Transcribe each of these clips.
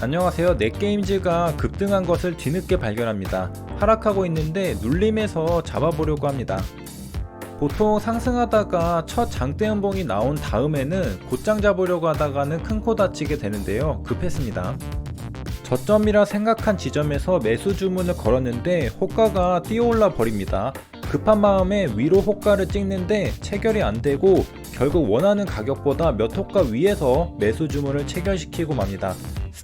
안녕하세요. 넷게임즈가 급등한 것을 뒤늦게 발견합니다. 하락하고 있는데 눌림에서 잡아보려고 합니다. 보통 상승하다가 첫 장대 연봉이 나온 다음에는 곧장 잡으려고 하다가는 큰 코 다치게 되는데요. 급했습니다. 저점이라 생각한 지점에서 매수 주문을 걸었는데 호가가 뛰어올라 버립니다. 급한 마음에 위로 호가를 찍는데 체결이 안 되고 결국 원하는 가격보다 몇 호가 위에서 매수 주문을 체결시키고 맙니다.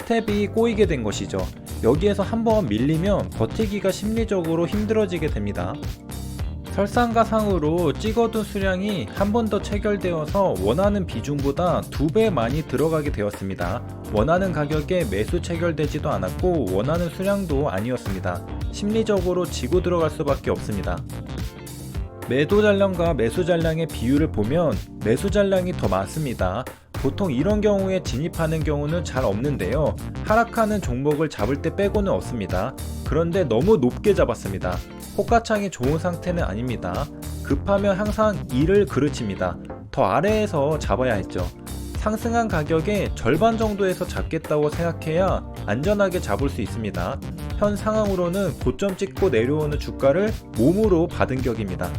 스텝이 꼬이게 된 것이죠. 여기에서 한번 밀리면 버티기가 심리적으로 힘들어지게 됩니다. 설상가상으로 찍어둔 수량이 한 번 더 체결되어서 원하는 비중보다 두 배 많이 들어가게 되었습니다. 원하는 가격에 매수 체결되지도 않았고 원하는 수량도 아니었습니다. 심리적으로 지고 들어갈 수밖에 없습니다. 매도 잔량과 매수 잔량의 비율을 보면 매수 잔량이 더 많습니다. 보통 이런 경우에 진입하는 경우는 잘 없는데요. 하락하는 종목을 잡을 때 빼고는 없습니다. 그런데 너무 높게 잡았습니다. 호가창이 좋은 상태는 아닙니다. 급하면 항상 2를 그르칩니다. 더 아래에서 잡아야 했죠. 상승한 가격의 절반 정도에서 잡겠다고 생각해야 안전하게 잡을 수 있습니다. 현 상황으로는 고점 찍고 내려오는 주가를 몸으로 받은 격입니다.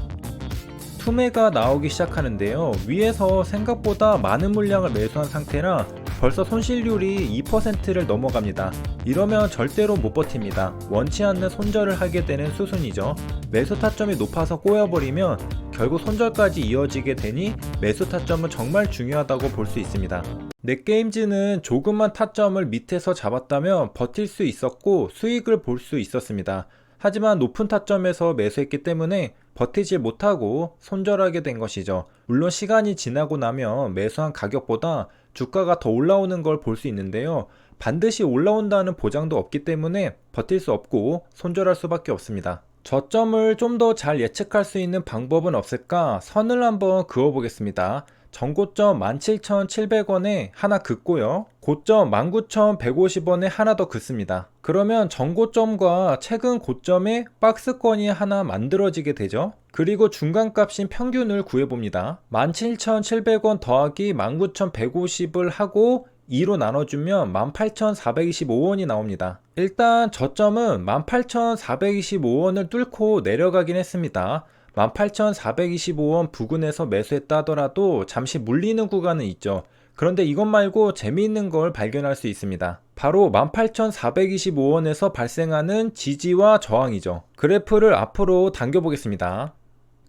투매가 나오기 시작하는데요. 위에서 생각보다 많은 물량을 매수한 상태라 벌써 손실률이 2%를 넘어갑니다. 이러면 절대로 못 버팁니다. 원치 않는 손절을 하게 되는 수순이죠. 매수 타점이 높아서 꼬여버리면 결국 손절까지 이어지게 되니 매수 타점은 정말 중요하다고 볼 수 있습니다. 넷게임즈는 조금만 타점을 밑에서 잡았다면 버틸 수 있었고 수익을 볼 수 있었습니다. 하지만 높은 타점에서 매수했기 때문에 버티지 못하고 손절하게 된 것이죠. 물론 시간이 지나고 나면 매수한 가격보다 주가가 더 올라오는 걸 볼 수 있는데요. 반드시 올라온다는 보장도 없기 때문에 버틸 수 없고 손절할 수밖에 없습니다. 저점을 좀 더 잘 예측할 수 있는 방법은 없을까 선을 한번 그어 보겠습니다. 전고점 17,700원에 하나 긋고요. 고점 19,150원에 하나 더 긋습니다. 그러면 전고점과 최근 고점에 박스권이 하나 만들어지게 되죠. 그리고 중간값인 평균을 구해봅니다. 17,700원 더하기 19,150을 하고 2로 나눠주면 18,425원이 나옵니다. 일단 저점은 18,425원을 뚫고 내려가긴 했습니다. 18,425원 부근에서 매수했다 하더라도 잠시 물리는 구간은 있죠. 그런데 이것 말고 재미있는 걸 발견할 수 있습니다. 바로 18,425원에서 발생하는 지지와 저항이죠. 그래프를 앞으로 당겨보겠습니다.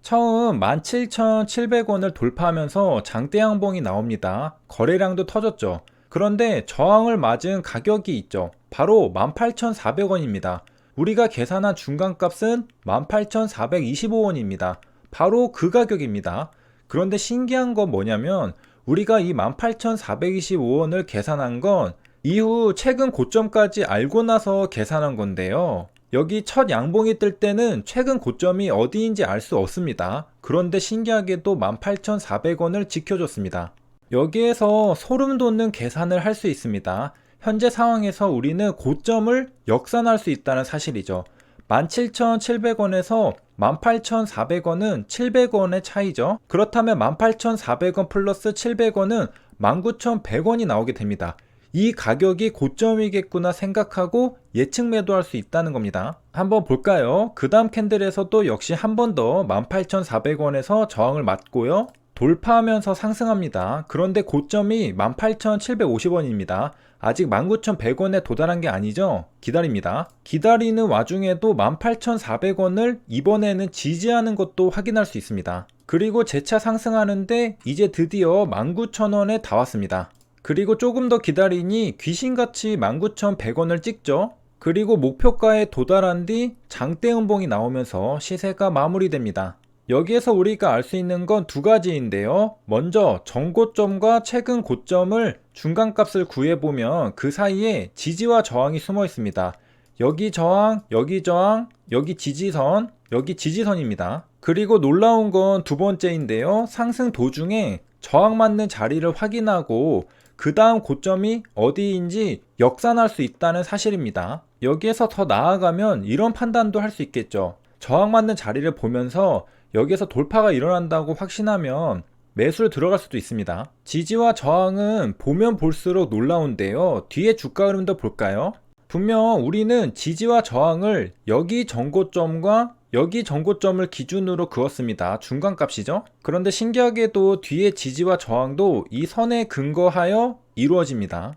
처음 17,700원을 돌파하면서 장대 양봉이 나옵니다. 거래량도 터졌죠. 그런데 저항을 맞은 가격이 있죠. 바로 18,400원입니다. 우리가 계산한 중간값은 18,425원입니다. 바로 그 가격입니다. 그런데 신기한 건 뭐냐면 우리가 이 18,425원을 계산한 건 이후 최근 고점까지 알고 나서 계산한 건데요. 여기 첫 양봉이 뜰 때는 최근 고점이 어디인지 알 수 없습니다. 그런데 신기하게도 18,400원을 지켜줬습니다. 여기에서 소름 돋는 계산을 할 수 있습니다. 현재 상황에서 우리는 고점을 역산할 수 있다는 사실이죠. 17,700원에서 18,400원은 700원의 차이죠. 그렇다면 18,400원 플러스 700원은 19,100원이 나오게 됩니다. 이 가격이 고점이겠구나 생각하고 예측 매도할 수 있다는 겁니다. 한번 볼까요? 그 다음 캔들에서도 역시 한 번 더 18,400원에서 저항을 맞고요. 돌파하면서 상승합니다. 그런데 고점이 18,750원입니다. 아직 19,100원에 도달한 게 아니죠? 기다립니다. 기다리는 와중에도 18,400원을 이번에는 지지하는 것도 확인할 수 있습니다. 그리고 재차 상승하는데 이제 드디어 19,000원에 다 왔습니다. 그리고 조금 더 기다리니 귀신같이 19,100원을 찍죠? 그리고 목표가에 도달한 뒤 장대 음봉이 나오면서 시세가 마무리됩니다. 여기에서 우리가 알 수 있는 건 두 가지인데요. 먼저 전고점과 최근 고점을 중간값을 구해보면 그 사이에 지지와 저항이 숨어 있습니다. 여기 저항, 여기 저항, 여기 지지선, 여기 지지선입니다. 그리고 놀라운 건 두 번째인데요. 상승 도중에 저항 맞는 자리를 확인하고 그 다음 고점이 어디인지 역산할 수 있다는 사실입니다. 여기에서 더 나아가면 이런 판단도 할 수 있겠죠. 저항 맞는 자리를 보면서 여기에서 돌파가 일어난다고 확신하면 매수를 들어갈 수도 있습니다. 지지와 저항은 보면 볼수록 놀라운데요. 뒤에 주가 흐름도 볼까요? 분명 우리는 지지와 저항을 여기 전고점과 여기 전고점을 기준으로 그었습니다. 중간값이죠. 그런데 신기하게도 뒤에 지지와 저항도 이 선에 근거하여 이루어집니다.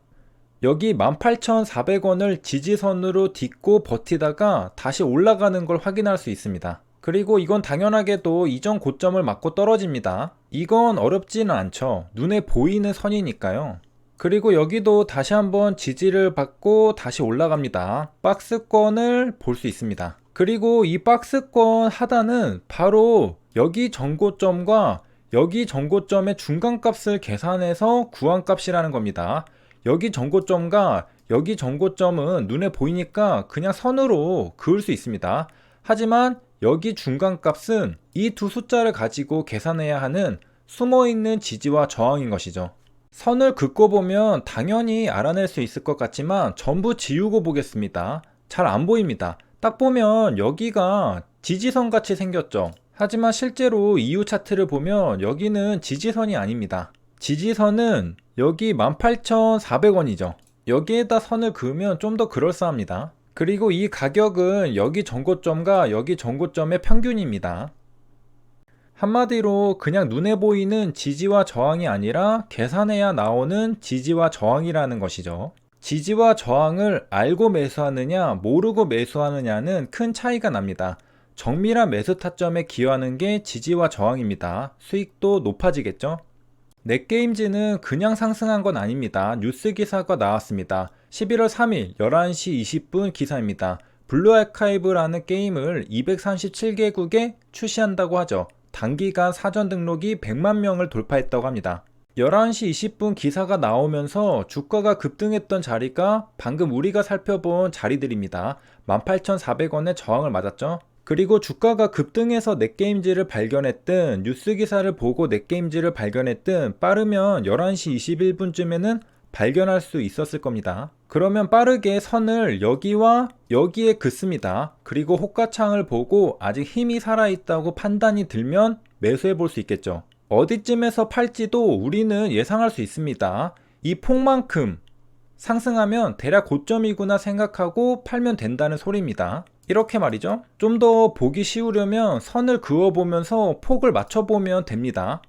여기 18,400원을 지지선으로 딛고 버티다가 다시 올라가는 걸 확인할 수 있습니다. 그리고 이건 당연하게도 이전 고점을 맞고 떨어집니다. 이건 어렵지는 않죠. 눈에 보이는 선이니까요. 그리고 여기도 다시 한번 지지를 받고 다시 올라갑니다. 박스권을 볼 수 있습니다. 그리고 이 박스권 하단은 바로 여기 전고점과 여기 전고점의 중간값을 계산해서 구한값이라는 겁니다. 여기 전고점과 여기 전고점은 눈에 보이니까 그냥 선으로 그을 수 있습니다. 하지만 여기 중간값은 이 두 숫자를 가지고 계산해야 하는 숨어있는 지지와 저항인 것이죠. 선을 긋고 보면 당연히 알아낼 수 있을 것 같지만 전부 지우고 보겠습니다. 잘 안 보입니다. 딱 보면 여기가 지지선 같이 생겼죠. 하지만 실제로 이후 차트를 보면 여기는 지지선이 아닙니다. 지지선은 여기 18,400원이죠. 여기에다 선을 그으면 좀 더 그럴싸합니다. 그리고 이 가격은 여기 전고점과 여기 전고점의 평균입니다. 한마디로 그냥 눈에 보이는 지지와 저항이 아니라 계산해야 나오는 지지와 저항이라는 것이죠. 지지와 저항을 알고 매수하느냐, 모르고 매수하느냐는 큰 차이가 납니다. 정밀한 매수 타점에 기여하는 게 지지와 저항입니다. 수익도 높아지겠죠? 넷게임즈는 그냥 상승한 건 아닙니다. 뉴스 기사가 나왔습니다. 11월 3일 11시 20분 기사입니다. 블루 아카이브라는 게임을 237개국에 출시한다고 하죠. 단기간 사전 등록이 100만 명을 돌파했다고 합니다. 11시 20분 기사가 나오면서 주가가 급등했던 자리가 방금 우리가 살펴본 자리들입니다. 18,400원의 저항을 맞았죠. 그리고 주가가 급등해서 넷게임즈를 발견했든 뉴스 기사를 보고 넷게임즈를 발견했든 빠르면 11시 21분쯤에는 발견할 수 있었을 겁니다. 그러면 빠르게 선을 여기와 여기에 긋습니다. 그리고 호가창을 보고 아직 힘이 살아있다고 판단이 들면 매수해 볼 수 있겠죠. 어디쯤에서 팔지도 우리는 예상할 수 있습니다. 이 폭만큼 상승하면 대략 고점이구나 생각하고 팔면 된다는 소리입니다. 이렇게 말이죠. 좀 더 보기 쉬우려면 선을 그어보면서 폭을 맞춰보면 됩니다.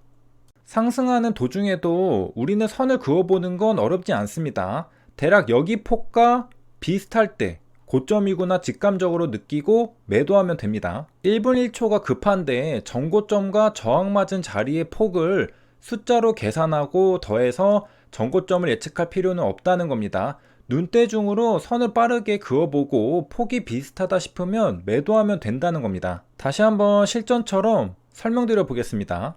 상승하는 도중에도 우리는 선을 그어보는 건 어렵지 않습니다. 대략 여기 폭과 비슷할 때 고점이구나 직감적으로 느끼고 매도하면 됩니다. 1분 1초가 급한데 전고점과 저항 맞은 자리의 폭을 숫자로 계산하고 더해서 전고점을 예측할 필요는 없다는 겁니다. 눈대중으로 선을 빠르게 그어보고 폭이 비슷하다 싶으면 매도하면 된다는 겁니다. 다시 한번 실전처럼 설명드려 보겠습니다.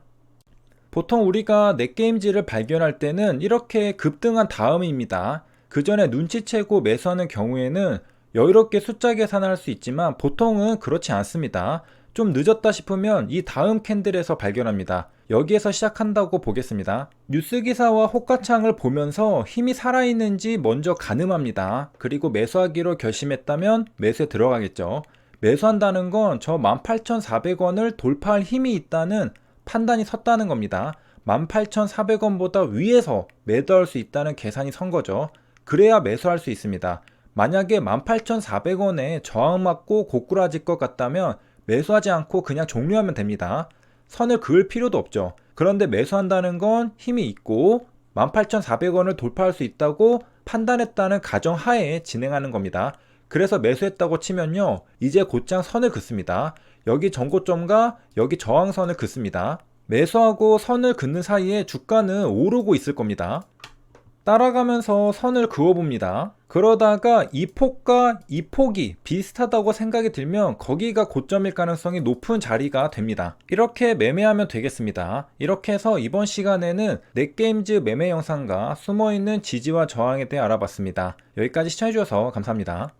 보통 우리가 넷게임즈를 발견할 때는 이렇게 급등한 다음입니다. 그 전에 눈치채고 매수하는 경우에는 여유롭게 숫자 계산을 할 수 있지만 보통은 그렇지 않습니다. 좀 늦었다 싶으면 이 다음 캔들에서 발견합니다. 여기에서 시작한다고 보겠습니다. 뉴스 기사와 호가창을 보면서 힘이 살아있는지 먼저 가늠합니다. 그리고 매수하기로 결심했다면 매수에 들어가겠죠. 매수한다는 건 저 18,400원을 돌파할 힘이 있다는 판단이 섰다는 겁니다. 18,400원보다 위에서 매도할 수 있다는 계산이 선 거죠. 그래야 매수할 수 있습니다. 만약에 18,400원에 저항 맞고 고꾸라질 것 같다면 매수하지 않고 그냥 종료하면 됩니다. 선을 그을 필요도 없죠. 그런데 매수한다는 건 힘이 있고 18,400원을 돌파할 수 있다고 판단했다는 가정하에 진행하는 겁니다. 그래서 매수했다고 치면요. 이제 곧장 선을 긋습니다. 여기 전고점과 여기 저항선을 긋습니다. 매수하고 선을 긋는 사이에 주가는 오르고 있을 겁니다. 따라가면서 선을 그어봅니다. 그러다가 이 폭과 이 폭이 비슷하다고 생각이 들면 거기가 고점일 가능성이 높은 자리가 됩니다. 이렇게 매매하면 되겠습니다. 이렇게 해서 이번 시간에는 넷게임즈 매매 영상과 숨어있는 지지와 저항에 대해 알아봤습니다. 여기까지 시청해주셔서 감사합니다.